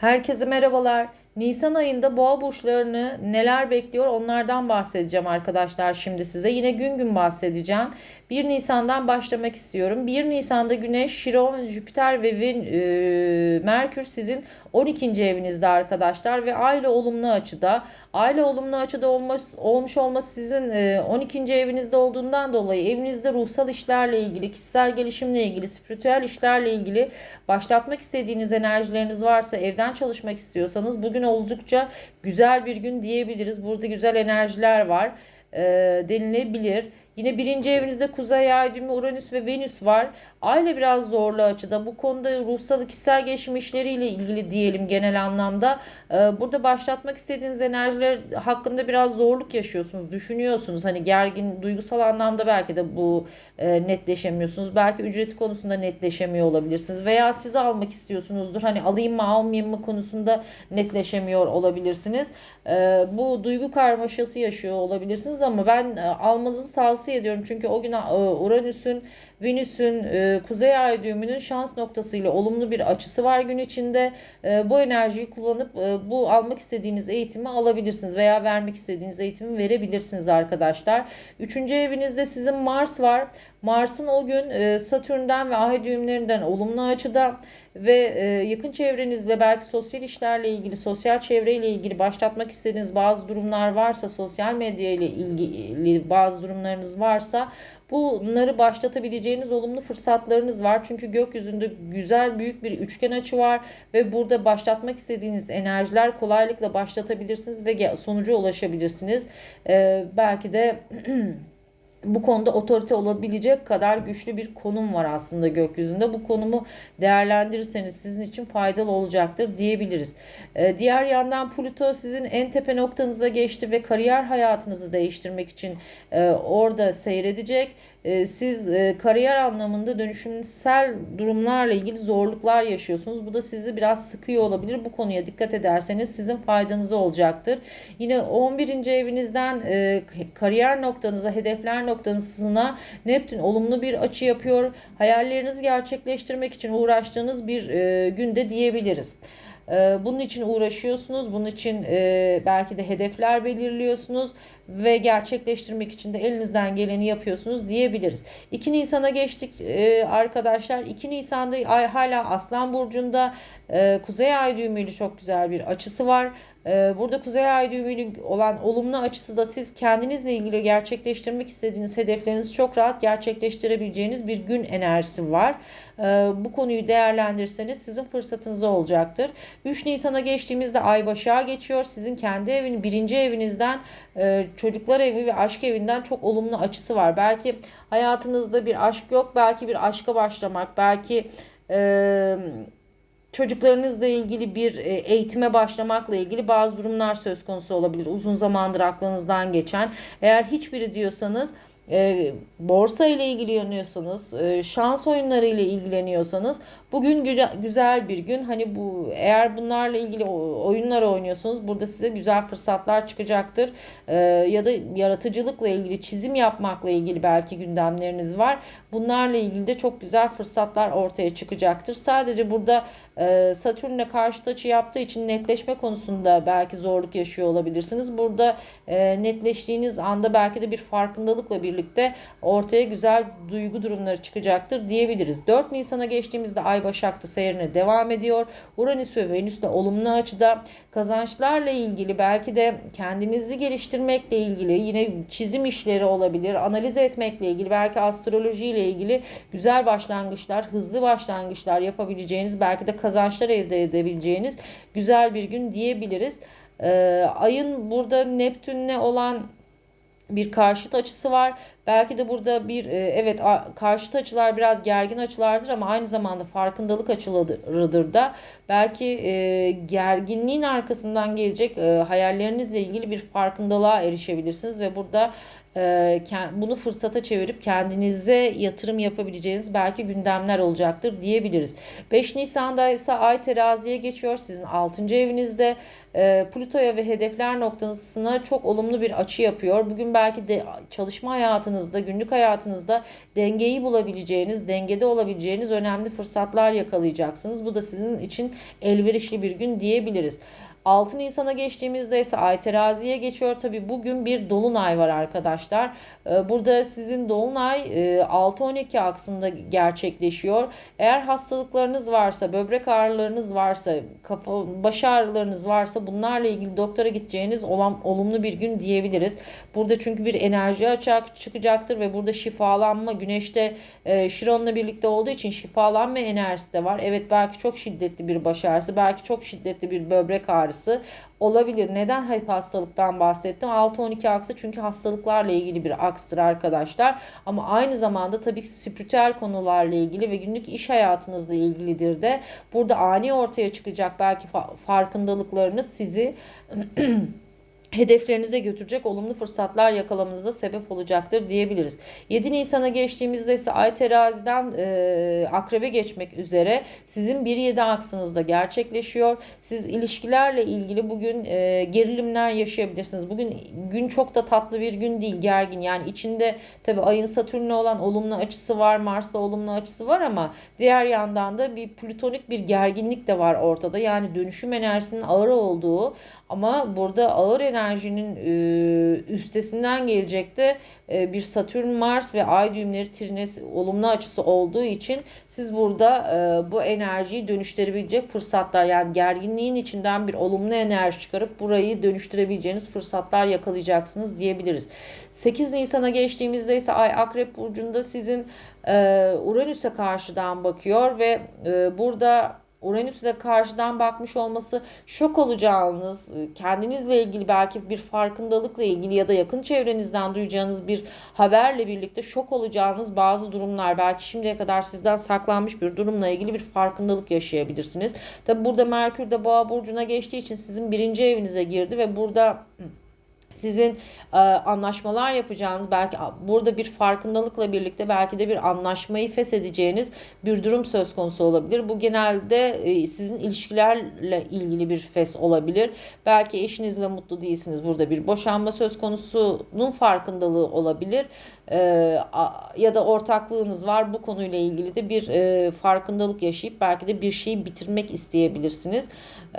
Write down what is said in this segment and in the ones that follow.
Herkese merhabalar. Nisan ayında boğa burçlarını neler bekliyor onlardan bahsedeceğim arkadaşlar şimdi size. Yine gün gün bahsedeceğim. 1 Nisan'dan başlamak istiyorum. 1 Nisan'da Güneş, Şiron, Jüpiter ve Ven, e, Merkür sizin 12. evinizde arkadaşlar ve aile olumlu açıda. Aile olumlu açıda olmuş, olmuş olması sizin e, 12. evinizde olduğundan dolayı evinizde ruhsal işlerle ilgili, kişisel gelişimle ilgili, spiritüel işlerle ilgili başlatmak istediğiniz enerjileriniz varsa, evden çalışmak istiyorsanız bugün oldukça güzel bir gün diyebiliriz. Burada güzel enerjiler var e, denilebilir. Yine birinci evinizde Kuzey Ay düğümü Uranüs ve Venüs var. Aile biraz zorlu açıda. Bu konuda ruhsal kişisel gelişim işleriyle ilgili diyelim genel anlamda. Ee, burada başlatmak istediğiniz enerjiler hakkında biraz zorluk yaşıyorsunuz. Düşünüyorsunuz. Hani gergin duygusal anlamda belki de bu e, netleşemiyorsunuz. Belki ücreti konusunda netleşemiyor olabilirsiniz. Veya siz almak istiyorsunuzdur. Hani alayım mı almayayım mı konusunda netleşemiyor olabilirsiniz. Ee, bu duygu karmaşası yaşıyor olabilirsiniz ama ben e, almanızı tavsiye ediyorum. Çünkü o gün e, Uranüs'ün Venüs'ün e, kuzey ay düğümünün şans noktasıyla olumlu bir açısı var gün içinde. E, bu enerjiyi kullanıp bu almak istediğiniz eğitimi alabilirsiniz veya vermek istediğiniz eğitimi verebilirsiniz arkadaşlar. Üçüncü evinizde sizin Mars var. Mars'ın o gün Satürn'den ve ay düğümlerinden olumlu açıda ve e, yakın çevrenizle belki sosyal işlerle ilgili, sosyal çevreyle ilgili başlatmak istediğiniz bazı durumlar varsa, sosyal medya ile ilgili bazı durumlarınız varsa bunları başlatabileceğiniz olumlu fırsatlarınız var. Çünkü gökyüzünde güzel büyük bir üçgen açı var ve burada başlatmak istediğiniz enerjiler kolaylıkla başlatabilirsiniz ve sonuca ulaşabilirsiniz. Ee, belki de bu konuda otorite olabilecek kadar güçlü bir konum var aslında gökyüzünde. Bu konumu değerlendirirseniz sizin için faydalı olacaktır diyebiliriz. Ee, diğer yandan Pluto sizin en tepe noktanıza geçti ve kariyer hayatınızı değiştirmek için e, orada seyredecek siz e, kariyer anlamında dönüşümsel durumlarla ilgili zorluklar yaşıyorsunuz. Bu da sizi biraz sıkıyor olabilir. Bu konuya dikkat ederseniz sizin faydanıza olacaktır. Yine 11. evinizden e, kariyer noktanıza, hedefler noktasına Neptün olumlu bir açı yapıyor. Hayallerinizi gerçekleştirmek için uğraştığınız bir e, günde diyebiliriz. Ee, bunun için uğraşıyorsunuz. Bunun için e, belki de hedefler belirliyorsunuz ve gerçekleştirmek için de elinizden geleni yapıyorsunuz diyebiliriz. 2 Nisan'a geçtik e, arkadaşlar. 2 Nisan'da ay hala Aslan Burcu'nda e, Kuzey Ay düğümüyle çok güzel bir açısı var. Ee, burada Kuzey Ay düğümünün olan olumlu açısı da siz kendinizle ilgili gerçekleştirmek istediğiniz hedeflerinizi çok rahat gerçekleştirebileceğiniz bir gün enerjisi var. Ee, bu konuyu değerlendirirseniz sizin fırsatınız olacaktır. 3 Nisan'a geçtiğimizde Ay Başak'a geçiyor. Sizin kendi evin birinci evinizden e, çocuklar evi ve aşk evinden çok olumlu açısı var. Belki hayatınızda bir aşk yok. Belki bir aşka başlamak. Belki... E, çocuklarınızla ilgili bir e, eğitime başlamakla ilgili bazı durumlar söz konusu olabilir. Uzun zamandır aklınızdan geçen. Eğer hiçbiri diyorsanız e, borsa ile ilgileniyorsanız, e, şans oyunları ile ilgileniyorsanız bugün güzel, güzel bir gün. Hani bu eğer bunlarla ilgili oyunlar oynuyorsanız burada size güzel fırsatlar çıkacaktır. E, ya da yaratıcılıkla ilgili, çizim yapmakla ilgili belki gündemleriniz var. Bunlarla ilgili de çok güzel fırsatlar ortaya çıkacaktır. Sadece burada e, Satürn'le karşıt açı yaptığı için netleşme konusunda belki zorluk yaşıyor olabilirsiniz. Burada e, netleştiğiniz anda belki de bir farkındalıkla birlikte ortaya güzel duygu durumları çıkacaktır diyebiliriz. 4 Nisan'a geçtiğimizde Ay Başak'ta seyrine devam ediyor. Uranüs ve Venüs de olumlu açıda kazançlarla ilgili belki de kendinizi geliştirmekle ilgili yine çizim işleri olabilir, analiz etmekle ilgili belki astroloji ile ilgili güzel başlangıçlar, hızlı başlangıçlar yapabileceğiniz belki de kazançlar elde edebileceğiniz güzel bir gün diyebiliriz. Ee, ayın burada Neptün'le olan bir karşıt açısı var. Belki de burada bir e, evet karşıt açılar biraz gergin açılardır ama aynı zamanda farkındalık açılarıdır da belki e, gerginliğin arkasından gelecek e, hayallerinizle ilgili bir farkındalığa erişebilirsiniz ve burada bunu fırsata çevirip kendinize yatırım yapabileceğiniz belki gündemler olacaktır diyebiliriz. 5 Nisan'da ise Ay teraziye geçiyor. Sizin 6. evinizde Plüto'ya ve hedefler noktasına çok olumlu bir açı yapıyor. Bugün belki de çalışma hayatınızda, günlük hayatınızda dengeyi bulabileceğiniz, dengede olabileceğiniz önemli fırsatlar yakalayacaksınız. Bu da sizin için elverişli bir gün diyebiliriz. 6 Nisan'a geçtiğimizde ise Ay teraziye geçiyor. Tabi bugün bir dolunay var arkadaşlar. Ee, Burada sizin dolunay e, 6-12 aksında gerçekleşiyor. Eğer hastalıklarınız varsa, böbrek ağrılarınız varsa, kafa, baş ağrılarınız varsa bunlarla ilgili doktora gideceğiniz olan olumlu bir gün diyebiliriz. Burada çünkü bir enerji açık çıkacaktır ve burada şifalanma güneşte e, Şiron'la birlikte olduğu için şifalanma enerjisi de var. Evet belki çok şiddetli bir baş ağrısı, belki çok şiddetli bir böbrek ağrısı olabilir. Neden hep hastalıktan bahsettim? 6-12 aksı çünkü hastalıklarla ilgili bir akstır arkadaşlar. Ama aynı zamanda tabii ki spiritüel konularla ilgili ve günlük iş hayatınızla ilgilidir de. Burada ani ortaya çıkacak belki fa- farkındalıklarınız sizi hedeflerinize götürecek olumlu fırsatlar yakalamanıza sebep olacaktır diyebiliriz. 7 Nisan'a geçtiğimizde ise Ay teraziden e, akrebe geçmek üzere sizin 1-7 aksınızda gerçekleşiyor. Siz ilişkilerle ilgili bugün e, gerilimler yaşayabilirsiniz. Bugün gün çok da tatlı bir gün değil gergin yani içinde tabi ayın Satürn'le olan olumlu açısı var Mars'la olumlu açısı var ama diğer yandan da bir plütonik bir gerginlik de var ortada. Yani dönüşüm enerjisinin ağır olduğu ama burada ağır enerjinin e, üstesinden gelecek de e, bir Satürn, Mars ve Ay düğümleri trines olumlu açısı olduğu için siz burada e, bu enerjiyi dönüştürebilecek fırsatlar yani gerginliğin içinden bir olumlu enerji çıkarıp burayı dönüştürebileceğiniz fırsatlar yakalayacaksınız diyebiliriz. 8 Nisan'a geçtiğimizde ise Ay Akrep Burcu'nda sizin e, Uranüs'e karşıdan bakıyor ve e, burada Uranüs'e karşıdan bakmış olması şok olacağınız, kendinizle ilgili belki bir farkındalıkla ilgili ya da yakın çevrenizden duyacağınız bir haberle birlikte şok olacağınız bazı durumlar, belki şimdiye kadar sizden saklanmış bir durumla ilgili bir farkındalık yaşayabilirsiniz. Tabi burada Merkür de Boğa burcuna geçtiği için sizin birinci evinize girdi ve burada sizin e, anlaşmalar yapacağınız belki burada bir farkındalıkla birlikte belki de bir anlaşmayı feshedeceğiniz bir durum söz konusu olabilir. Bu genelde e, sizin ilişkilerle ilgili bir fes olabilir. Belki eşinizle mutlu değilsiniz. Burada bir boşanma söz konusunun farkındalığı olabilir. E, ya da ortaklığınız var. Bu konuyla ilgili de bir e, farkındalık yaşayıp belki de bir şeyi bitirmek isteyebilirsiniz.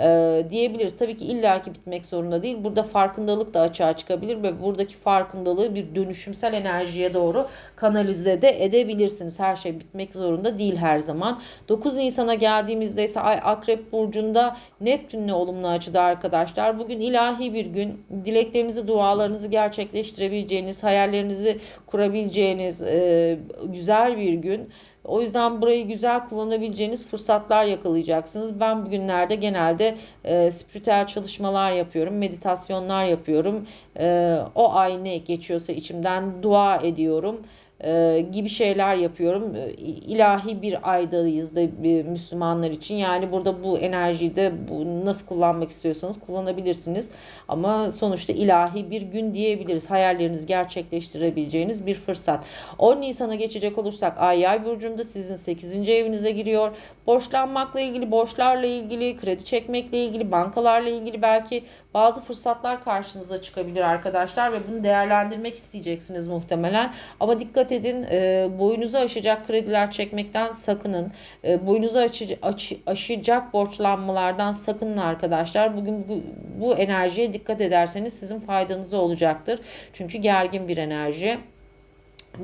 E, diyebiliriz. Tabii ki illaki bitmek zorunda değil. Burada farkındalık da açığa çıkabilir ve buradaki farkındalığı bir dönüşümsel enerjiye doğru kanalize de edebilirsiniz. Her şey bitmek zorunda değil her zaman. 9 Nisan'a geldiğimizde ise Ay Akrep Burcu'nda Neptün'le olumlu açıda arkadaşlar. Bugün ilahi bir gün. Dileklerinizi, dualarınızı gerçekleştirebileceğiniz, hayallerinizi kurabileceğiniz e, güzel bir gün. O yüzden burayı güzel kullanabileceğiniz fırsatlar yakalayacaksınız. Ben bugünlerde genelde e, spiritüel çalışmalar yapıyorum, meditasyonlar yapıyorum. E, o ay ne geçiyorsa içimden dua ediyorum e, gibi şeyler yapıyorum. E, ilahi bir aydayız da e, Müslümanlar için. Yani burada bu enerjiyi de bu, nasıl kullanmak istiyorsanız kullanabilirsiniz. Ama sonuçta ilahi bir gün diyebiliriz. Hayallerinizi gerçekleştirebileceğiniz bir fırsat. 10 Nisan'a geçecek olursak Ay Yay burcunda sizin 8. evinize giriyor. Borçlanmakla ilgili, borçlarla ilgili, kredi çekmekle ilgili, bankalarla ilgili belki bazı fırsatlar karşınıza çıkabilir arkadaşlar ve bunu değerlendirmek isteyeceksiniz muhtemelen. Ama dikkat edin e, boyunuzu aşacak krediler çekmekten sakının. E, boyunuzu açı, aç, aşacak borçlanmalardan sakının arkadaşlar. Bugün bu, bu enerjiye dikkat ederseniz sizin faydanıza olacaktır. Çünkü gergin bir enerji.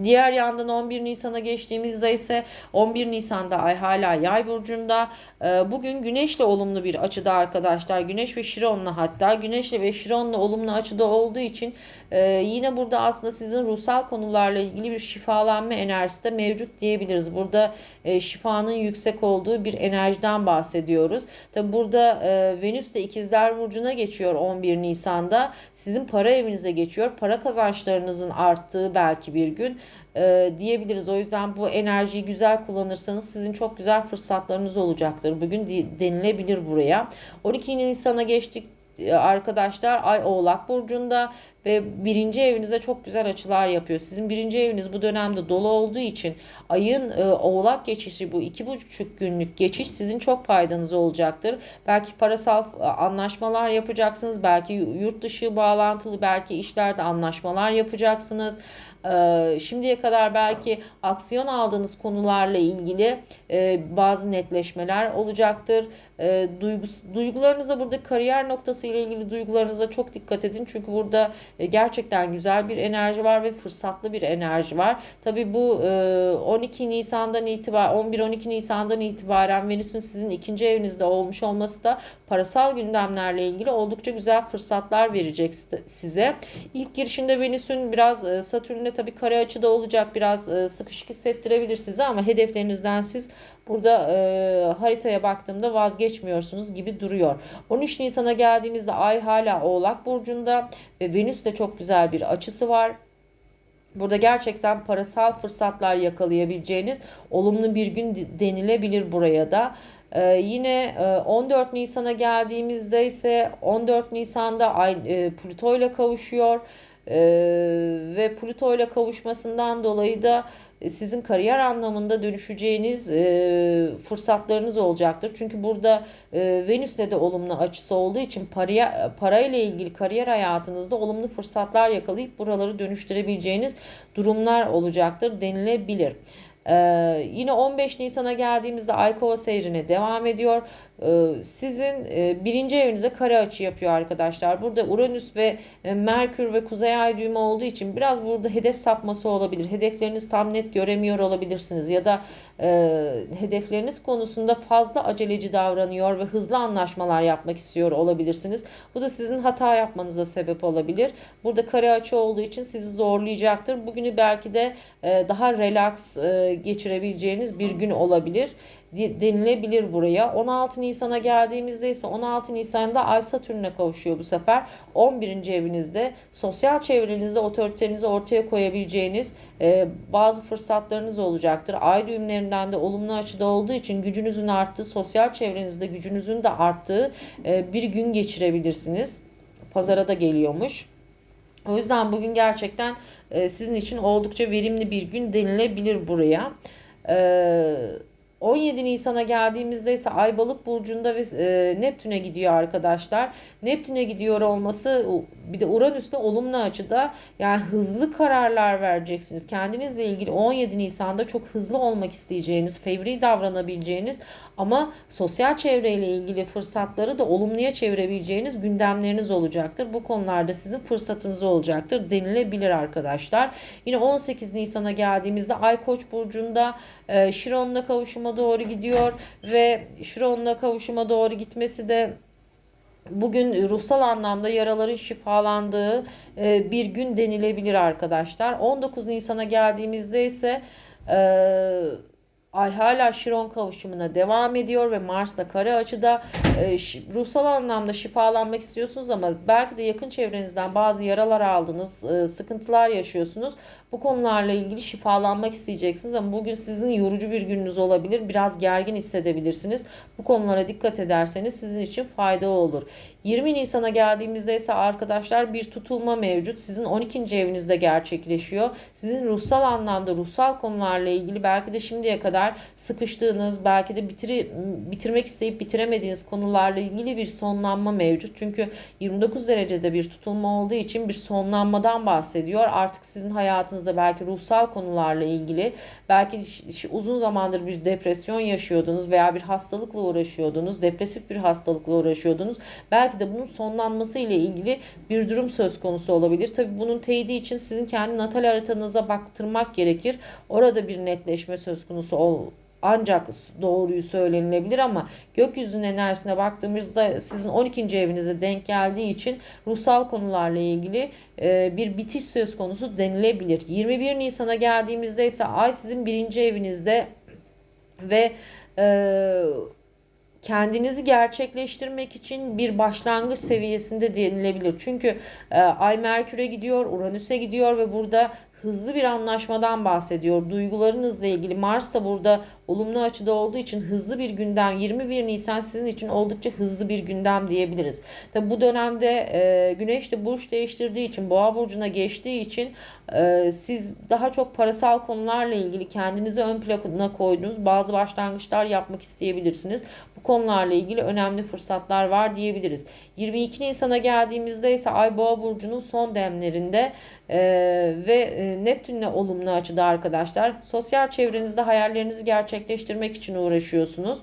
Diğer yandan 11 Nisan'a geçtiğimizde ise 11 Nisan'da ay hala yay burcunda. Ee, bugün güneşle olumlu bir açıda arkadaşlar. Güneş ve Şiron'la hatta güneşle ve Şiron'la olumlu açıda olduğu için e, yine burada aslında sizin ruhsal konularla ilgili bir şifalanma enerjisi de mevcut diyebiliriz. Burada e, şifanın yüksek olduğu bir enerjiden bahsediyoruz. Tabi burada e, Venüs de ikizler burcuna geçiyor 11 Nisan'da. Sizin para evinize geçiyor. Para kazançlarınızın arttığı belki bir gün e, diyebiliriz. O yüzden bu enerjiyi güzel kullanırsanız sizin çok güzel fırsatlarınız olacaktır. Bugün denilebilir buraya. 12 Nisan'a geçtik e, arkadaşlar Ay Oğlak Burcu'nda ve birinci evinize çok güzel açılar yapıyor. Sizin birinci eviniz bu dönemde dolu olduğu için ayın e, Oğlak geçişi bu iki buçuk günlük geçiş sizin çok faydanız olacaktır. Belki parasal e, anlaşmalar yapacaksınız. Belki yurt dışı bağlantılı belki işlerde anlaşmalar yapacaksınız. Ee, şimdiye kadar belki aksiyon aldığınız konularla ilgili e, bazı netleşmeler olacaktır. E, duygus, duygularınıza burada kariyer noktası ile ilgili duygularınıza çok dikkat edin. Çünkü burada e, gerçekten güzel bir enerji var ve fırsatlı bir enerji var. Tabii bu e, 12 Nisan'dan itibaren 11-12 Nisan'dan itibaren Venüs'ün sizin ikinci evinizde olmuş olması da parasal gündemlerle ilgili oldukça güzel fırsatlar verecek size. İlk girişinde Venüs'ün biraz e, Satürn'le tabii kare açıda olacak. Biraz e, sıkışık hissettirebilir size ama hedeflerinizden siz burada e, haritaya baktığımda vazgeçmiyorsunuz gibi duruyor. 13 Nisan'a geldiğimizde Ay hala Oğlak Burcu'nda ve Venüs de çok güzel bir açısı var. Burada gerçekten parasal fırsatlar yakalayabileceğiniz olumlu bir gün denilebilir buraya da. Ee, yine 14 e, Nisan'a geldiğimizde ise 14 Nisan'da Ay e, Plüto ile kavuşuyor. Ee, ve Plüto ile kavuşmasından dolayı da sizin kariyer anlamında dönüşeceğiniz e, fırsatlarınız olacaktır. Çünkü burada e, Venüs'le de olumlu açısı olduğu için paraya, parayla ilgili kariyer hayatınızda olumlu fırsatlar yakalayıp buraları dönüştürebileceğiniz durumlar olacaktır denilebilir. Ee, yine 15 Nisan'a geldiğimizde Aykova seyrine devam ediyor. Ee, sizin e, birinci evinize kare açı yapıyor arkadaşlar. Burada Uranüs ve e, Merkür ve Kuzey Ay düğümü olduğu için biraz burada hedef sapması olabilir. Hedeflerinizi tam net göremiyor olabilirsiniz ya da e, hedefleriniz konusunda fazla aceleci davranıyor ve hızlı anlaşmalar yapmak istiyor olabilirsiniz. Bu da sizin hata yapmanıza sebep olabilir. Burada kare açı olduğu için sizi zorlayacaktır. Bugünü belki de e, daha relax e, geçirebileceğiniz bir gün olabilir denilebilir buraya. 16 Nisan'a geldiğimizde ise 16 Nisan'da Ay Satürn'e kavuşuyor bu sefer. 11. evinizde sosyal çevrenizde otoritenizi ortaya koyabileceğiniz e, bazı fırsatlarınız olacaktır. Ay düğümlerinden de olumlu açıda olduğu için gücünüzün arttığı, sosyal çevrenizde gücünüzün de arttığı e, bir gün geçirebilirsiniz. Pazara da geliyormuş. O yüzden bugün gerçekten e, sizin için oldukça verimli bir gün denilebilir buraya. Eee 17 Nisan'a geldiğimizde ise Ay Balık burcunda ve e, Neptün'e gidiyor arkadaşlar. Neptün'e gidiyor olması bir de Uranüs'te olumlu açıda yani hızlı kararlar vereceksiniz. Kendinizle ilgili 17 Nisan'da çok hızlı olmak isteyeceğiniz, fevri davranabileceğiniz ama sosyal çevreyle ilgili fırsatları da olumluya çevirebileceğiniz gündemleriniz olacaktır. Bu konularda sizin fırsatınız olacaktır denilebilir arkadaşlar. Yine 18 Nisan'a geldiğimizde Ay Koç burcunda e, Şiron'la doğru gidiyor ve Şiron'la kavuşuma doğru gitmesi de bugün ruhsal anlamda yaraların şifalandığı e, bir gün denilebilir arkadaşlar. 19 Nisan'a geldiğimizde ise e, Ay hala Şiron kavuşumuna devam ediyor ve Mars da kare açıda e, ruhsal anlamda şifalanmak istiyorsunuz ama belki de yakın çevrenizden bazı yaralar aldınız, e, sıkıntılar yaşıyorsunuz. Bu konularla ilgili şifalanmak isteyeceksiniz ama bugün sizin yorucu bir gününüz olabilir. Biraz gergin hissedebilirsiniz. Bu konulara dikkat ederseniz sizin için fayda olur. 20 Nisan'a geldiğimizde ise arkadaşlar bir tutulma mevcut. Sizin 12. evinizde gerçekleşiyor. Sizin ruhsal anlamda ruhsal konularla ilgili belki de şimdiye kadar sıkıştığınız, belki de bitiri, bitirmek isteyip bitiremediğiniz konularla ilgili bir sonlanma mevcut. Çünkü 29 derecede bir tutulma olduğu için bir sonlanmadan bahsediyor. Artık sizin hayatınızda belki ruhsal konularla ilgili, belki uzun zamandır bir depresyon yaşıyordunuz veya bir hastalıkla uğraşıyordunuz, depresif bir hastalıkla uğraşıyordunuz. Belki de bunun sonlanması ile ilgili bir durum söz konusu olabilir. Tabi bunun teyidi için sizin kendi natal haritanıza baktırmak gerekir. Orada bir netleşme söz konusu ancak doğruyu söylenilebilir ama gökyüzünün enerjisine baktığımızda sizin 12. evinize denk geldiği için ruhsal konularla ilgili e, bir bitiş söz konusu denilebilir. 21 Nisan'a geldiğimizde ise ay sizin birinci evinizde ve e, kendinizi gerçekleştirmek için bir başlangıç seviyesinde denilebilir. Çünkü e, Ay Merkür'e gidiyor, Uranüs'e gidiyor ve burada hızlı bir anlaşmadan bahsediyor. Duygularınızla ilgili Mars da burada olumlu açıda olduğu için hızlı bir gündem 21 Nisan sizin için oldukça hızlı bir gündem diyebiliriz. Tabi bu dönemde e, Güneş de burç değiştirdiği için Boğa burcuna geçtiği için e, siz daha çok parasal konularla ilgili kendinizi ön plana koyduğunuz bazı başlangıçlar yapmak isteyebilirsiniz. Bu konularla ilgili önemli fırsatlar var diyebiliriz. 22 Nisan'a geldiğimizde ise Ay Boğa burcunun son demlerinde e, ve e, Neptün'le olumlu açıda arkadaşlar. Sosyal çevrenizde hayallerinizi gerçekleştirmek için uğraşıyorsunuz.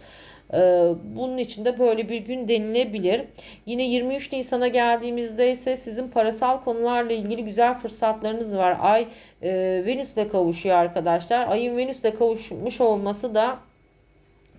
Ee, Bunun için de böyle bir gün denilebilir. Yine 23 Nisan'a geldiğimizde ise sizin parasal konularla ilgili güzel fırsatlarınız var. Ay e, Venüs'le kavuşuyor arkadaşlar. Ayın Venüs'le kavuşmuş olması da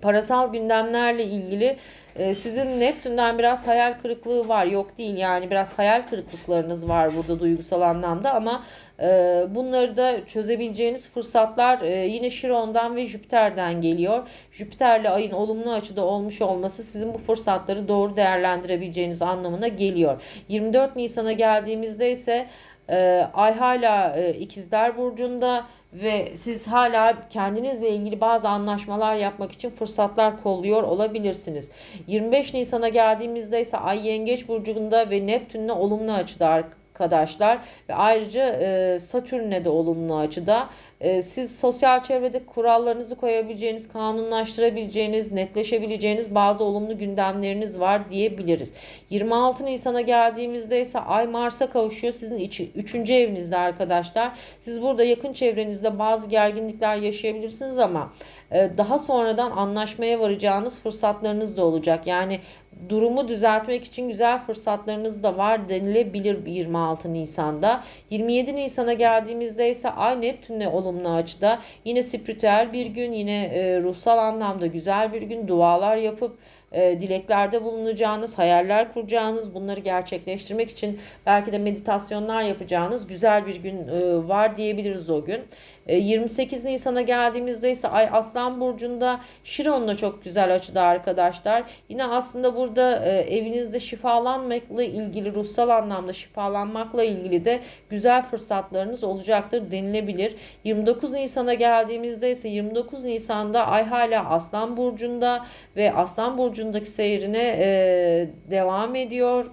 parasal gündemlerle ilgili e, sizin Neptün'den biraz hayal kırıklığı var. Yok değil yani biraz hayal kırıklıklarınız var burada duygusal anlamda ama e, bunları da çözebileceğiniz fırsatlar e, yine Şiron'dan ve Jüpiter'den geliyor. Jüpiter'le ayın olumlu açıda olmuş olması sizin bu fırsatları doğru değerlendirebileceğiniz anlamına geliyor. 24 Nisan'a geldiğimizde ise e, Ay hala e, İkizler Burcu'nda ve siz hala kendinizle ilgili bazı anlaşmalar yapmak için fırsatlar kolluyor olabilirsiniz. 25 Nisan'a geldiğimizde ise Ay Yengeç Burcu'nda ve Neptün'le olumlu açıda arkadaşlar ve ayrıca e, Satürn'le de olumlu açıda. E, siz sosyal çevrede kurallarınızı koyabileceğiniz, kanunlaştırabileceğiniz, netleşebileceğiniz bazı olumlu gündemleriniz var diyebiliriz. 26 Nisan'a geldiğimizde ise Ay Mars'a kavuşuyor. Sizin içi, 3. evinizde arkadaşlar. Siz burada yakın çevrenizde bazı gerginlikler yaşayabilirsiniz ama daha sonradan anlaşmaya varacağınız fırsatlarınız da olacak. Yani durumu düzeltmek için güzel fırsatlarınız da var denilebilir 26 Nisan'da. 27 Nisan'a geldiğimizde ise Ay Neptün'le olumlu açıda. Yine spiritüel bir gün, yine e, ruhsal anlamda güzel bir gün. Dualar yapıp e, dileklerde bulunacağınız, hayaller kuracağınız, bunları gerçekleştirmek için belki de meditasyonlar yapacağınız güzel bir gün e, var diyebiliriz o gün. E, 28 Nisan'a geldiğimizde ise Ay Aslan Burcu'nda Şiron'la çok güzel açıda arkadaşlar. Yine aslında burada e, evinizde şifalanmakla ilgili, ruhsal anlamda şifalanmakla ilgili de güzel fırsatlarınız olacaktır denilebilir. 29 Nisan'a geldiğimizde ise 29 Nisan'da Ay hala Aslan Burcu'nda ve Aslan Burcu'ndaki seyrine e, devam ediyor.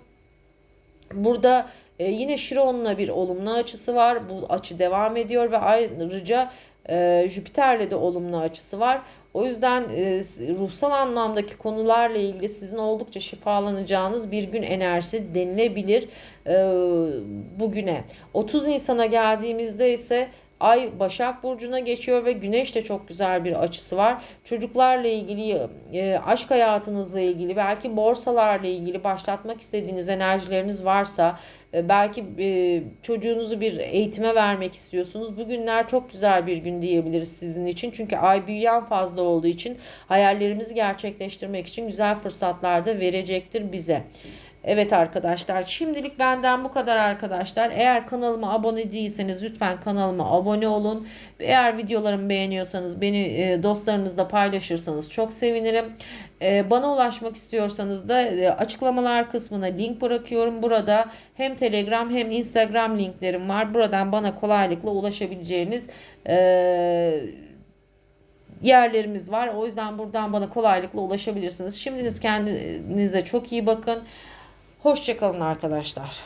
Burada e, yine Şiron'la bir olumlu açısı var. Bu açı devam ediyor ve ayrıca e, Jüpiter'le de olumlu açısı var. O yüzden e, ruhsal anlamdaki konularla ilgili sizin oldukça şifalanacağınız bir gün enerjisi denilebilir e, bugüne. 30 Nisan'a geldiğimizde ise Ay Başak Burcu'na geçiyor ve Güneş de çok güzel bir açısı var. Çocuklarla ilgili, e, aşk hayatınızla ilgili, belki borsalarla ilgili başlatmak istediğiniz enerjileriniz varsa, e, belki e, çocuğunuzu bir eğitime vermek istiyorsunuz. Bugünler çok güzel bir gün diyebiliriz sizin için. Çünkü ay büyüyen fazla olduğu için hayallerimizi gerçekleştirmek için güzel fırsatlar da verecektir bize. Evet arkadaşlar şimdilik benden bu kadar arkadaşlar. Eğer kanalıma abone değilseniz lütfen kanalıma abone olun. Eğer videolarımı beğeniyorsanız beni e, dostlarınızla paylaşırsanız çok sevinirim. E, bana ulaşmak istiyorsanız da e, açıklamalar kısmına link bırakıyorum. Burada hem Telegram hem Instagram linklerim var. Buradan bana kolaylıkla ulaşabileceğiniz yerlerimiz var. O yüzden buradan bana kolaylıkla ulaşabilirsiniz. Şimdiniz kendinize çok iyi bakın. Hoşçakalın arkadaşlar.